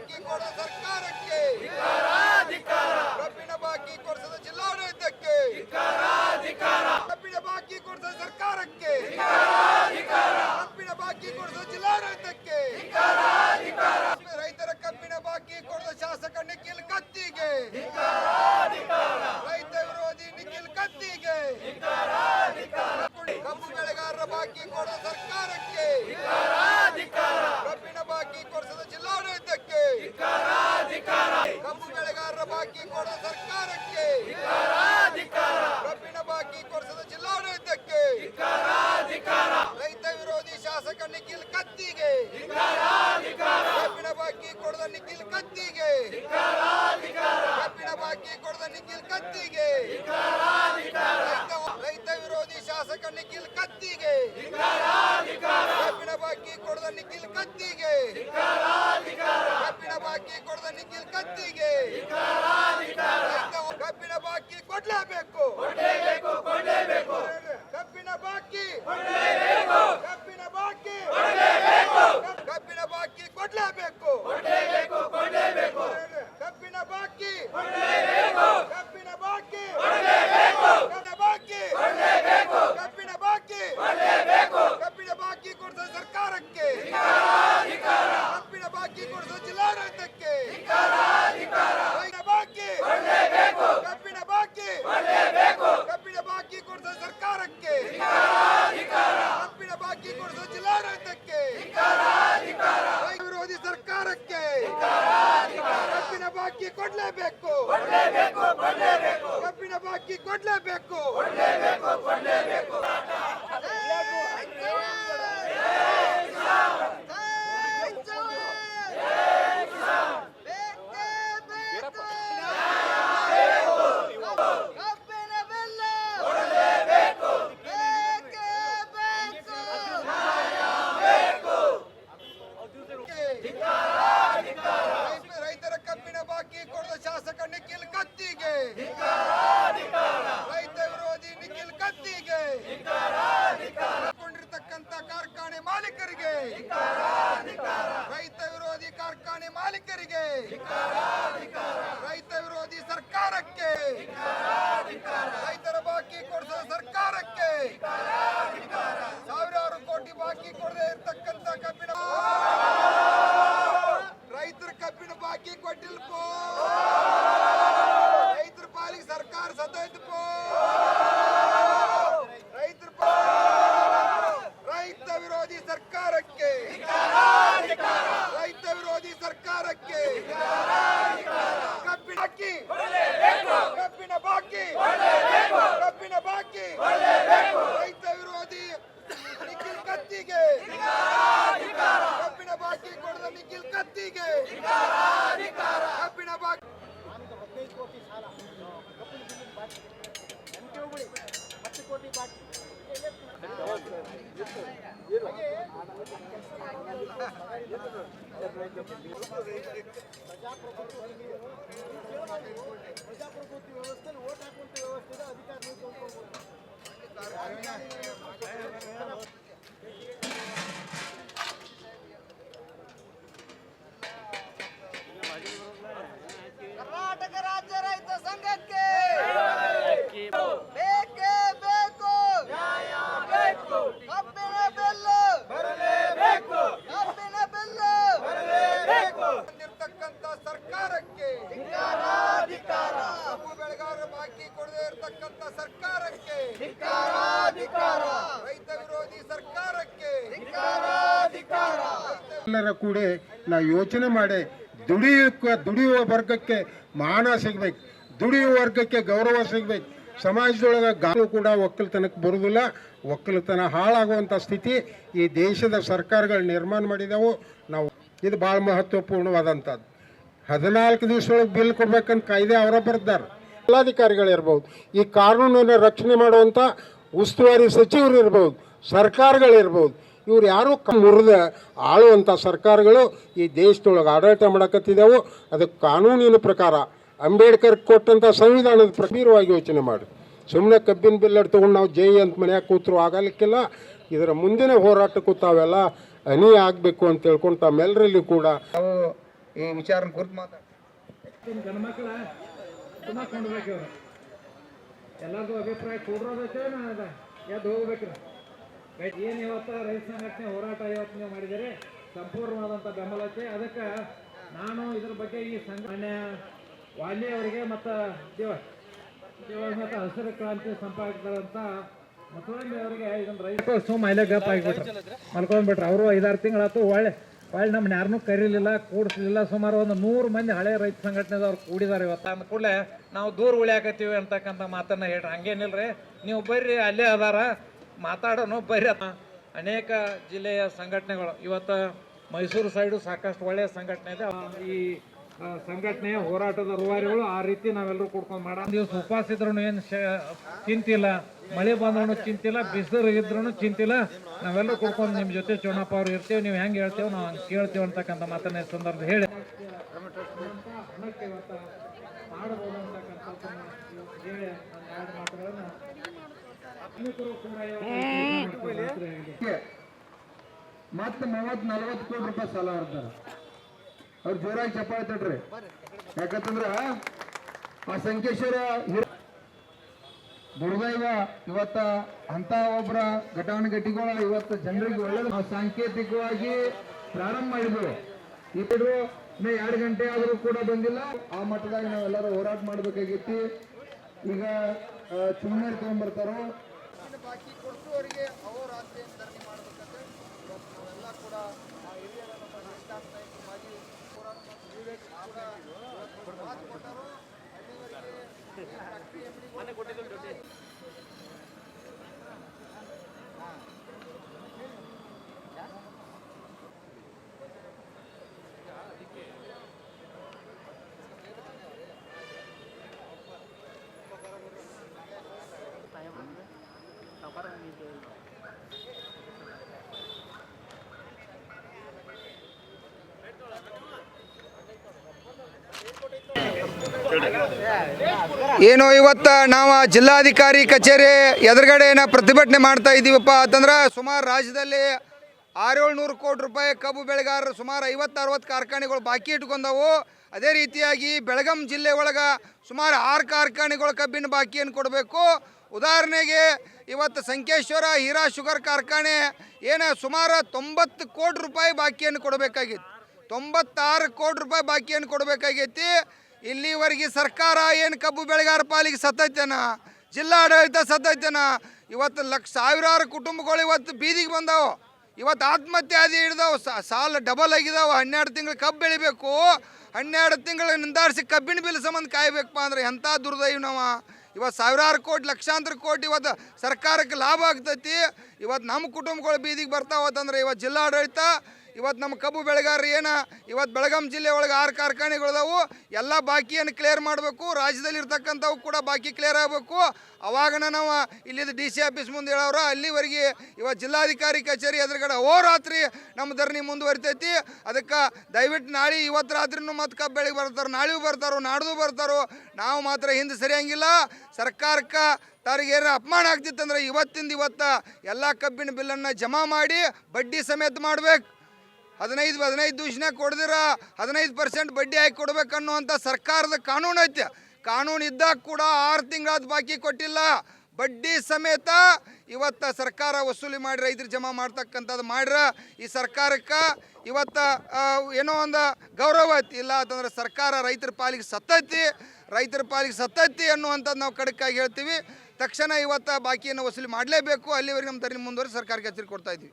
ಬಾಕಿ ಕೊಡ ಸರ್ಕಾರಕ್ಕೆ. ಕಬ್ಬಿನ ಬಾಕಿ ಕೊಡಿಸದ ಜಿಲ್ಲಾಡಳಿತಕ್ಕೆ. ಕಬ್ಬಿನ ಬಾಕಿ ಕೊಡಿಸದ ಸರ್ಕಾರಕ್ಕೆ. ಕಬ್ಬಿನ ಬಾಕಿ ಕೊಡಿಸದ ಜಿಲ್ಲಾಡಳಿತಕ್ಕೆ. ರೈತರ ಕಬ್ಬಿನ ಬಾಕಿ ಕೊಡದ ಶಾಸಕ ನಿಖಿಲ್ ಕತ್ತಿಗೆ. ರೈತ ವಿರೋಧಿ ನಿಖಿಲ್ ಕತ್ತಿಗೆ. ಕಬ್ಬು ಬೆಳೆಗಾರರ ಬಾಕಿ ಕೊಡದ ಸರ್ಕಾರಕ್ಕೆ ಕಬ್ಬಿಣ ಬಾಕಿ ಕೊಡಿಸದ ಜಿಲ್ಲಾಡಳಿತಕ್ಕೆ ಕಬ್ಬು ಬಾಕಿ ಸರ್ಕಾರಕ್ಕೆ ಕಬ್ಬಿಣ ಬಾಕಿ ಕೊಡಿಸದ ಜಿಲ್ಲಾಡಳಿತಕ್ಕೆ ರೈತ ವಿರೋಧಿ ಶಾಸಕ ನಿಖಿಲ್ ಕತ್ತಿಗೆ ಕಬ್ಬಿಣ ಬಾಕಿ ಕೊಡದ ನಿಖಿಲ್ ಕತ್ತಿಗೆ ಕಬ್ಬಿಣ ಬಾಕಿ ಕೊಡದ ನಿಖಿಲ್ ಕತ್ತಿಗೆ ರೈತ- ರೈತ ವಿರೋಧಿ ಶಾಸಕ ನಿಖಿಲ್ ಕತ್ತಿಗೆ ಕಬ್ಬಿಣ ಬಾಕಿ ಕೊಡದ ನಿಖಿಲ್ ಕತ್ತಿಗೆ ಕಬ್ಬಿಣ ಬಾಕಿ ಕೊಡದ ನಿಖಿಲ್ ಕತ್ತಿಗೆ ರೈತ- ಕಬ್ಬಿಣ ಬಾಕಿ ಕೊಡ್ಲೇಬೇಕು ಕಬ್ಬಿಣ ಬಾಕಿ ಕಬ್ಬಿಣ ಬಾಕಿ ಕಬ್ಬಿಣ ಬಾಕಿ ಕೊಡ್ಲೇಬೇಕು ಕಬ್ಬಿಣ ಬಾಕಿ ಕಬ್ಬಿಣ ಬಾಕಿ ಕಬ್ಬಿಣ ಬಾಕಿ ಕಬ್ಬಿಣ ಬಾಕಿ ಕಬ್ಬಿಣ ಬಾಕಿ ಕೊಡಿಸೋ ಸರ್ಕಾರಕ್ಕೆ ಕಬ್ಬಿಣ ಬಾಕಿ ಕೊಡಿಸೋ ಜಿಲ್ಲಾಡಳಿತಕ್ಕೆ ರೈತ ಬಾಕಿ ಕಬ್ಬಿಣ ಬಾಕಿ ಕಬ್ಬಿಣ ಬಾಕಿ ಕೊಡಿಸೋ ಸರ್ಕಾರಕ್ಕೆ ಕಬ್ಬಿಣ ಬಾಕಿ ಕೊಡಿಸೋ ಜಿಲ್ಲಾಡಳಿತಕ್ಕೆ ರೈತ ವಿರೋಧಿ ಸರ್ಕಾರಕ್ಕೆ ಕಬ್ಬಿಣ ಬಾಕಿ ಕೊಡ್ಲೇಬೇಕು ಕಬ್ಬಿಣ ಬಾಕಿ ಕೊಡ್ಲೇಬೇಕು ಕಬ್ಬಿಣ ಬೆಲ್ಲ ರೈತ- ರೈತರ ಕಬ್ಬಿಣ ಬಾಕಿ ಕೊಡದ ಶಾಸಕ ನಿಖಿಲ್ ಕತ್ತಿಗೆ ರೈತ ವಿರೋಧಿ ನಿಖಿಲ್ ಕತ್ತಿಗೆ ಕೊಂಡಿರ್ತಕ್ಕಂತ ಕಾರ್ಖಾನೆ ಮಾಲೀಕರಿಗೆ ರೈತ ವಿರೋಧಿ ಕಾರ್ಖಾನೆ ಮಾಲೀಕರಿಗೆ ರೈತ ವಿರೋಧಿ ಸರ್ಕಾರಕ್ಕೆ ರೈತರ ಬಾಕಿ ಕೊಡಿಸೋ ಸರ್ಕಾರಕ್ಕೆ ಸಾವಿರಾರು ಕೋಟಿ ಬಾಕಿ ಕೊಡದೆ ಇರ್ತಕ್ಕಂತ ಕಬ್ಬಿಣ ರೈತರ ಕಬ್ಬಿಣ ಬಾಕಿ ಕೊಟ್ಟಿಲ್ಪೋ ರೈತರ ಪಾಲಿಗೆ ಸರ್ಕಾರ ಸತ್ತೋಯ್ತುಪೋ ರೈತರ ರೈತ ವಿರೋಧಿ ಸರ್ಕಾರಕ್ಕೆ ರೈತ ವಿರೋಧಿ ಸರ್ಕಾರಕ್ಕೆ ಕಬ್ಬಿಣ ಬಾಕಿ ಕಬ್ಬಿಣ ಬಾಕಿ ಕಬ್ಬಿಣ ಬಾಕಿ ರೈತ ವಿರೋಧಿ ನಿಖಿಲ್ ಕತ್ತಿಗೆ ಕಬ್ಬಿಣ ಬಾಕಿ ಕೊಡದ ನಿಖಿಲ್ ಕತ್ತಿಗೆ ಕಬ್ಬಿಣ ಬಾಕಿ ಹದಿನೈದು ಕೋಟಿ ಸಾಲ ಕಬ್ಬಿನ ಬಾಕಿ ಪ್ರಜಾಪ್ರಭುತ್ವ ವ್ಯವಸ್ಥೆಯಲ್ಲಿ ಓಟ್ ಹಾಕುವಂತ ವ್ಯವಸ್ಥೆ ಅಧಿಕಾರ ನೀವು ತಗೊಂಡ್ಕೊಳ್ಬೋದು ಕರ್ನಾಟಕ ರಾಜ್ಯ ರೈತ ಸಂಘಕ್ಕೆ ಬೇಕೇ ಬೇಕು ಕಬ್ಬಿಣ ಬೆಲ್ಲ ಕಬ್ಬಿಣ ಬೆಲ್ಲ ಬಂದಿರ್ತಕ್ಕಂತ ಸರ್ಕಾರಕ್ಕೆ ಕಬ್ಬು ಬೆಳೆಗಾರರ ಬಾಕಿ ಕೊಡದೇ ಇರ್ತಕ್ಕಂತ ಸರ್ಕಾರಕ್ಕೆ ರೈತ ವಿರೋಧಿ ಸರ್ಕಾರಕ್ಕೆ. ಎಲ್ಲರ ಕೂಡ ನಾವು ಯೋಚನೆ ಮಾಡಿ ದುಡಿಯುವ ದುಡಿಯುವ ವರ್ಗಕ್ಕೆ ಮಾನ ಸಿಗ್ಬೇಕು ದುಡಿಯುವ ವರ್ಗಕ್ಕೆ ಗೌರವ ಸಿಗ್ಬೇಕು. ಸಮಾಜದೊಳಗೆ ಗಾಳು ಕೂಡ ಒಕ್ಕಲತನಕ್ಕೆ ಬರುವುದಿಲ್ಲ ಒಕ್ಕಲತನ ಹಾಳಾಗುವಂಥ ಸ್ಥಿತಿ ಈ ದೇಶದ ಸರ್ಕಾರಗಳು ನಿರ್ಮಾಣ ಮಾಡಿದವು. ನಾವು ಇದು ಭಾಳ ಮಹತ್ವಪೂರ್ಣವಾದಂಥದ್ದು ಹದಿನಾಲ್ಕು ದಿವಸದೊಳಗೆ ಬಿಲ್ ಕೊಡ್ಬೇಕಂತ ಕಾಯ್ದೆ ಅವರ ಬರ್ದಾರ. ಜಿಲ್ಲಾಧಿಕಾರಿಗಳಿರ್ಬೋದು, ಈ ಕಾನೂನನ್ನು ರಕ್ಷಣೆ ಮಾಡುವಂಥ ಉಸ್ತುವಾರಿ ಸಚಿವರು ಇರ್ಬೋದು, ಸರ್ಕಾರಗಳಿರ್ಬೋದು, ಇವ್ರು ಯಾರು ಮುರಿದ ಆಳುವಂಥ ಸರ್ಕಾರಗಳು ಈ ದೇಶದೊಳಗೆ ಆಡಳಿತ ಮಾಡಕತ್ತಿದ್ದೆವು ಅದಕ್ಕೆ ಕಾನೂನಿನ ಪ್ರಕಾರ ಅಂಬೇಡ್ಕರ್ ಕೊಟ್ಟಂಥ ಸಂವಿಧಾನದ ಪ್ರಕಾರವಾಗಿ ಯೋಚನೆ ಮಾಡಿ. ಸುಮ್ಮನೆ ಕಬ್ಬಿನ ಬಿಲ್ಲಡ್ ತೊಗೊಂಡು ನಾವು ಜೈ ಅಂತ ಮನೆಯಾಗ ಕೂತರು ಆಗಲಿಕ್ಕಿಲ್ಲ. ಇದರ ಮುಂದಿನ ಹೋರಾಟಕ್ಕೂ ತಾವೆಲ್ಲ ಅನಿ ಆಗಬೇಕು ಅಂತ ಹೇಳ್ಕೊಂಡು ತಮ್ಮೆಲ್ಲರಲ್ಲಿ ಕೂಡ ಈ ವಿಚಾರ ಕುರಿತು ಮಾತಾಡ ತುಂಬ ಕೊಂಡ್ಬೇಕು ಎಲ್ಲರದು ಅಭಿಪ್ರಾಯ ಕೊಡ್ರೋದಕ್ಕೆ ಅದ. ಎದ್ದು ಹೋಗ್ಬೇಕ್ರಿ. ಏನು ಇವತ್ತು ರೈತ ಸಂಘಟನೆ ಹೋರಾಟ ಇವತ್ತು ನೀವು ಮಾಡಿದರೆ ಸಂಪೂರ್ಣವಾದಂಥ ಬೆಂಬಲ ಐತೆ ಅದಕ್ಕೆ ನಾನು ಇದ್ರ ಬಗ್ಗೆ ಈ ಸಂಘಟನೆ ವಾಲಿ ಅವರಿಗೆ ಮತ್ತು ದೇವ ದೇವ ಮತ್ತು ಹಸಿರು ಕ್ರಾಂತಿ ಸಂಪಾದಕರಂತ ಮತ್ತೊಮ್ಮೆ ಅವರಿಗೆ ಇದನ್ನು ರೈತರು ಸುಮ್ಮ ಮೈಲೆ ಆಗಿಬಿಟ್ರು. ಅವರು ಐದಾರು ತಿಂಗಳಾತು ಒಳ್ಳೆ ಒಳ್ಳೆ ನಮ್ಮನ್ನ ಯಾರನ್ನೂ ಕರೀಲಿಲ್ಲ, ಕೂಡಿಸ್ಲಿಲ್ಲ. ಸುಮಾರು ಒಂದು ನೂರು ಮಂದಿ ಹಳೆ ರೈತ ಸಂಘಟನೆದವ್ರು ಕೂಡಿದ್ದಾರೆ ಇವತ್ತು. ಅಂದ ಕೂಡಲೇ ನಾವು ದೂರ ಉಳಿಯಾಕತ್ತೀವಿ ಅಂತಕ್ಕಂಥ ಮಾತನ್ನ ಹೇಳ್ರಿ. ರೀ ನೀವು ಬರ್ರಿ, ಅಲ್ಲೇ ಅದಾರ. ಮಾತಾಡೋನು ಬರ್ರಿ ಅದ ಅನೇಕ ಜಿಲ್ಲೆಯ ಸಂಘಟನೆಗಳು. ಇವತ್ತು ಮೈಸೂರು ಸೈಡು ಸಾಕಷ್ಟು ಒಳ್ಳೆಯ ಸಂಘಟನೆ ಇದೆ. ಈ ಆ, ಸಂಘಟನೆಯ ಹೋರಾಟದ ರೂವಾರಿಗಳು ಆ ರೀತಿ ನಾವೆಲ್ಲರೂ ಕೂಡ್ಕೊಂಡು ಮಾಡೋಣ. ದಿವಸ ಉಪವಾಸ ಇದ್ರೂ ಏನು ಚಿಂತಿಲ್ಲ ಮಳೆ ಬಂದ್ರೂ ಚಿಂತಿಲ್ಲ ಬಿಸಿಲು ಇದ್ರೂ ಚಿಂತಿಲ್ಲ ನಾವೆಲ್ಲರೂ ಕೂಡ್ಕೊಂಡು ನಿಮ್ಮ ಜೊತೆ ಚೋಣಪ್ಪ ಅವ್ರು ಇರ್ತೀವಿ ನೀವು ಹೆಂಗೆ ಹೇಳ್ತೇವೆ ನಾವು ಹಂಗೆ ಕೇಳ್ತೇವೆ ಅಂತಕ್ಕಂಥ ಮಾತನ್ನ ಸಂದರ್ಭ ಹೇಳಿ. ಮತ್ತೆ ಮೂವತ್ತು ನಲ್ವತ್ತು ಕೋಟಿ ರೂಪಾಯಿ ಸಾಲ ಮಾಡ್ತಾರ ಅವ್ರು ಜೋರಾಗಿ ಚಪ್ಪಾಳೆ ತಟ್ರಿ. ಯಾಕಂತಂದ್ರ ಆ ಸಂಕೇಶ್ವರ ದುರ್ದೈವ ಇವತ್ತ ಅಂತ ಒಬ್ಬರ ಘಟಾನುಘಟಿಗಳು ಇವತ್ತು ಜನರಿಗೆ ಒಳ್ಳೆದು. ನಾವು ಸಾಂಕೇತಿಕವಾಗಿ ಪ್ರಾರಂಭ ಮಾಡಿದ್ರು ಇಬ್ಬರು ಎರಡು ಗಂಟೆ ಆದರೂ ಕೂಡ ಬಂದಿಲ್ಲ. ಆ ಮಟ್ಟದಾಗ ನಾವೆಲ್ಲರೂ ಹೋರಾಟ ಮಾಡಬೇಕಾಗಿತ್ತು. ಈಗ ಚುನಾವಣೆ ತಗೊಂಡ್ಬರ್ತಾರೋ ಬಾಕಿ ಕೊಡಿಸುವವರಿಗೆ ಅಹೋರಾತ್ರಿ ಧರಣಿ ಮಾಡಬೇಕಂತ ಇವತ್ತು ನಾವೆಲ್ಲ ಕೂಡ ಆ ಹಿರಿಯರ ನಮ್ಮ ನಿಷ್ಠಾಂತ ನಾಯಕರು ಮಾಜಿ ಹೋರಾಟ ಮತ್ತು ವಿವೇಕ್ ಕೂಡ ಇವತ್ತು ಮಾತು ಕೊಟ್ಟರು ಅಲ್ಲಿವರೆಗೆ ಈ ಫ್ಯಾಕ್ಟ್ರಿ ಎಮ್ಡಿಗಳು ಏನು ಇವತ್ತು ನಾವು ಜಿಲ್ಲಾಧಿಕಾರಿ ಕಚೇರಿ ಎದುರುಗಡೆನ ಪ್ರತಿಭಟನೆ ಮಾಡ್ತಾ ಇದ್ದೀವಪ್ಪ ಅಂತಂದ್ರೆ ಸುಮಾರು ರಾಜ್ಯದಲ್ಲಿ ಆರೇಳು ನೂರು ಕೋಟಿ ರೂಪಾಯಿ ಕಬ್ಬು ಬೆಳೆಗಾರರು ಸುಮಾರು ಐವತ್ತು ಅರವತ್ತು ಕಾರ್ಖಾನೆಗಳು ಬಾಕಿ ಇಟ್ಕೊಂಡವು. ಅದೇ ರೀತಿಯಾಗಿ ಬೆಳಗಾಂ ಜಿಲ್ಲೆ ಒಳಗೆ ಸುಮಾರು ಆರು ಕಾರ್ಖಾನೆಗಳು ಕಬ್ಬಿನ ಬಾಕಿಯನ್ನು ಕೊಡಬೇಕು. ಉದಾಹರಣೆಗೆ ಇವತ್ತು ಸಂಕೇಶ್ವರ ಹೀರಾ ಶುಗರ್ ಕಾರ್ಖಾನೆ ಏನು ಸುಮಾರು ತೊಂಬತ್ತು ಕೋಟಿ ರೂಪಾಯಿ ಬಾಕಿಯನ್ನು ಕೊಡಬೇಕಾಗಿತ್ತು. ತೊಂಬತ್ತಾರು ಕೋಟಿ ರೂಪಾಯಿ ಬಾಕಿಯನ್ನು ಕೊಡಬೇಕಾಗೈತಿ. ಇಲ್ಲಿವರೆಗೆ ಸರ್ಕಾರ ಏನು ಕಬ್ಬು ಬೆಳೆಗಾರ ಪಾಲಿಗೆ ಸತ್ತೈತೇನ? ಜಿಲ್ಲಾಡಳಿತ ಸತ್ತೈತೇನ? ಇವತ್ತು ಲಕ್ಷ, ಸಾವಿರಾರು ಕುಟುಂಬಗಳು ಇವತ್ತು ಬೀದಿಗೆ ಬಂದಾವು. ಇವತ್ತು ಆತ್ಮಹತ್ಯೆ ಆದಿ ಹಿಡ್ದವು ಸಾಲ ಡಬಲ್ ಆಗಿದಾವೆ. ಹನ್ನೆರಡು ತಿಂಗಳು ಕಬ್ಬು ಬೆಳಿಬೇಕು. ಹನ್ನೆರಡು ತಿಂಗಳು ನಿಂದಾಡಿಸಿ ಕಬ್ಬಿನ ಬಿಲ್ ಸಂಬಂಧ ಕಾಯಬೇಕಪ್ಪ ಅಂದ್ರೆ ಎಂಥ ದುರ್ದೈವ ನಾವು ಇವತ್ತು ಸಾವಿರಾರು ಕೋಟಿ, ಲಕ್ಷಾಂತರ ಕೋಟಿ ಇವತ್ತು ಸರ್ಕಾರಕ್ಕೆ ಲಾಭ ಆಗ್ತೈತಿ. ಇವತ್ತು ನಮ್ಮ ಕುಟುಂಬಗಳು ಬೀದಿಗೆ ಬರ್ತಾವತ್ತಂದ್ರೆ ಇವತ್ತು ಜಿಲ್ಲಾಡಳಿತ ಇವತ್ತು ನಮ್ಮ ಕಬ್ಬು ಬೆಳೆಗಾರರು ಏನು? ಇವತ್ತು ಬೆಳಗಾಂ ಜಿಲ್ಲೆ ಒಳಗೆ ಆರು ಕಾರ್ಖಾನೆಗಳಿದಾವು ಎಲ್ಲ ಬಾಕಿಯನ್ನು ಕ್ಲಿಯರ್ ಮಾಡಬೇಕು. ರಾಜ್ಯದಲ್ಲಿ ಇರ್ತಕ್ಕಂಥವು ಕೂಡ ಬಾಕಿ ಕ್ಲಿಯರ್ ಆಗಬೇಕು. ಅವಾಗನ ನಾವು ಇಲ್ಲಿದ್ದು ಡಿ ಸಿ ಆಫೀಸ್ ಮುಂದೆ ಹೇಳೋರ ಅಲ್ಲಿವರೆಗೆ ಇವತ್ತು ಜಿಲ್ಲಾಧಿಕಾರಿ ಕಚೇರಿ ಎದುರುಗಡೆ ಓ ರಾತ್ರಿ ನಮ್ಮ ಧರಣಿ ಮುಂದುವರಿತೈತಿ. ಅದಕ್ಕೆ ದಯವಿಟ್ಟು ನಾಳೆ ಇವತ್ತು ರಾತ್ರಿನೂ ಮತ್ತು ಕಬ್ಬು ಬೆಳಗ್ಗೆ ಬರ್ತಾರೆ ನಾಳೆಯೂ ಬರ್ತಾರೋ, ನಾಡ್ದು ಬರ್ತಾರೋ, ನಾವು ಮಾತ್ರ ಹಿಂದೆ ಸರಿಯಂಗಿಲ್ಲ. ಸರ್ಕಾರಕ್ಕೆ ತಾರಿಗೆ ಏನಾರ ಅಪಮಾನ ಆಗ್ತಿತ್ತಂದ್ರೆ ಇವತ್ತಿಂದ ಇವತ್ತ ಎಲ್ಲ ಕಬ್ಬಿನ ಬಿಲ್ಲನ್ನು ಜಮಾ ಮಾಡಿ ಬಡ್ಡಿ ಸಮೇತ ಮಾಡ್ಬೇಕು. ಹದಿನೈದು ಹದಿನೈದು ದಿವ್ಸನಾಗ ಕೊಡ್ದಿರ, ಹದಿನೈದು ಪರ್ಸೆಂಟ್ ಬಡ್ಡಿ ಹಾಕಿ ಕೊಡ್ಬೇಕನ್ನುವಂಥ ಸರ್ಕಾರದ ಕಾನೂನು ಐತೆ. ಕಾನೂನು ಇದ್ದಾಗ ಕೂಡ ಆರು ತಿಂಗಳಾದ ಬಾಕಿ ಕೊಟ್ಟಿಲ್ಲ. ಬಡ್ಡಿ ಸಮೇತ ಇವತ್ತು ಸರ್ಕಾರ ವಸೂಲಿ ಮಾಡಿ ರೈತರು ಜಮಾ ಮಾಡ್ತಕ್ಕಂಥದ್ದು ಮಾಡ್ರ. ಈ ಸರ್ಕಾರಕ್ಕೆ ಇವತ್ತು ಏನೋ ಒಂದು ಗೌರವ ಐತಿ. ಇಲ್ಲ ಅಂತಂದ್ರೆ ಸರ್ಕಾರ ರೈತರ ಪಾಲಿಗೆ ಸತ್ತೈತಿ, ರೈತರ ಪಾಲಿಗೆ ಸತ್ತೈತಿ ಅನ್ನುವಂಥದ್ದು ನಾವು ಕಡಕ್ಕಾಗಿ ಹೇಳ್ತೀವಿ. ತಕ್ಷಣ ಇವತ್ತು ಬಾಕಿಯನ್ನು ವಸೂಲಿ ಮಾಡಲೇಬೇಕು. ಅಲ್ಲಿವರೆಗೆ ನಮ್ಮ ಧರಣಿ ಮುಂದುವರೆಸಿ ಸರ್ಕಾರಕ್ಕೆ ಎಚ್ಚರಿಕೆ ಕೊಡ್ತಾ ಇದ್ದೀವಿ.